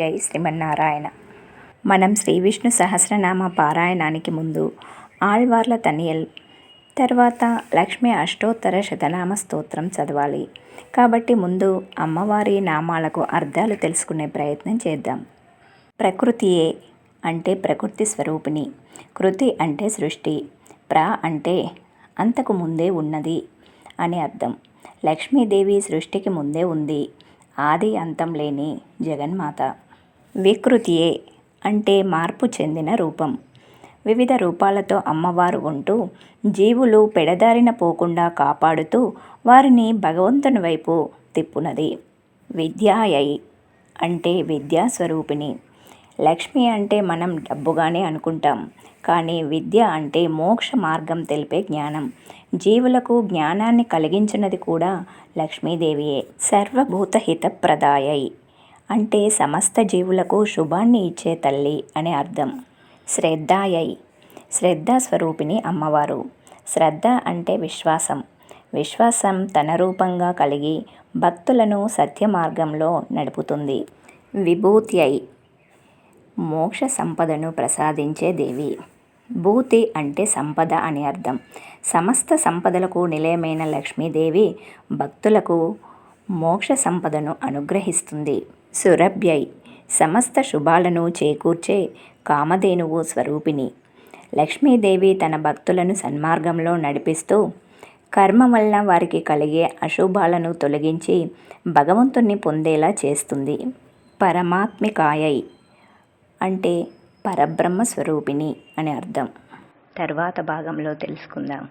జై శ్రీమన్నారాయణ. మనం శ్రీ విష్ణు సహస్రనామ పారాయణానికి ముందు ఆళ్వార్ల తనియల్ తర్వాత లక్ష్మి అష్టోత్తర శతనామ స్తోత్రం చదవాలి. కాబట్టి ముందు అమ్మవారి నామాలకు అర్థాలు తెలుసుకునే ప్రయత్నం చేద్దాం. ప్రకృతియే అంటే ప్రకృతి స్వరూపిణి కృతి అంటే సృష్టి ప్ర అంటే అంతకు ముందే ఉన్నది అని అర్థం. లక్ష్మీదేవి సృష్టికి ముందే ఉంది ఆది అంతం లేని జగన్మాత. వికృతియే అంటే మార్పు చెందిన రూపం. వివిధ రూపాలతో అమ్మవారు ఉంటూ జీవులు పెడదారిన పోకుండా కాపాడుతూ వారిని భగవంతుని వైపు తిప్పునది. విద్యాయై అంటే విద్యా స్వరూపిణి లక్ష్మి అంటే మనం డబ్బుగానే అనుకుంటాం కానీ విద్య అంటే మోక్ష మార్గం తెలిపే జ్ఞానం. జీవులకు జ్ఞానాన్ని కలిగించినది కూడా లక్ష్మీదేవియే. సర్వభూతహిత ప్రదాయై అంటే సమస్త జీవులకు శుభాన్ని ఇచ్చే తల్లి అని అర్థం. శ్రద్ధాయై. శ్రద్ధ స్వరూపిణి అమ్మవారు. శ్రద్ధ అంటే విశ్వాసం. విశ్వాసం తన రూపంగా కలిగి భక్తులను సత్య మార్గంలో నడుపుతుంది. విభూత్యై. మోక్ష సంపదను ప్రసాదించే దేవి. భూతి అంటే సంపద అని అర్థం. సమస్త సంపదలకు నిలయమైన లక్ష్మీదేవి భక్తులకు మోక్ష సంపదను అనుగ్రహిస్తుంది. సురభ్యై సమస్త శుభాలను చేకూర్చే కామధేనువు స్వరూపిణి. లక్ష్మీదేవి తన భక్తులను సన్మార్గంలో నడిపిస్తూ కర్మ వల్ల వారికి కలిగే అశుభాలను తొలగించి భగవంతుణ్ణి పొందేలా చేస్తుంది. పరమాత్మికాయై అంటే పరబ్రహ్మ స్వరూపిణి అని అర్థం. తర్వాత భాగంలో తెలుసుకుందాం.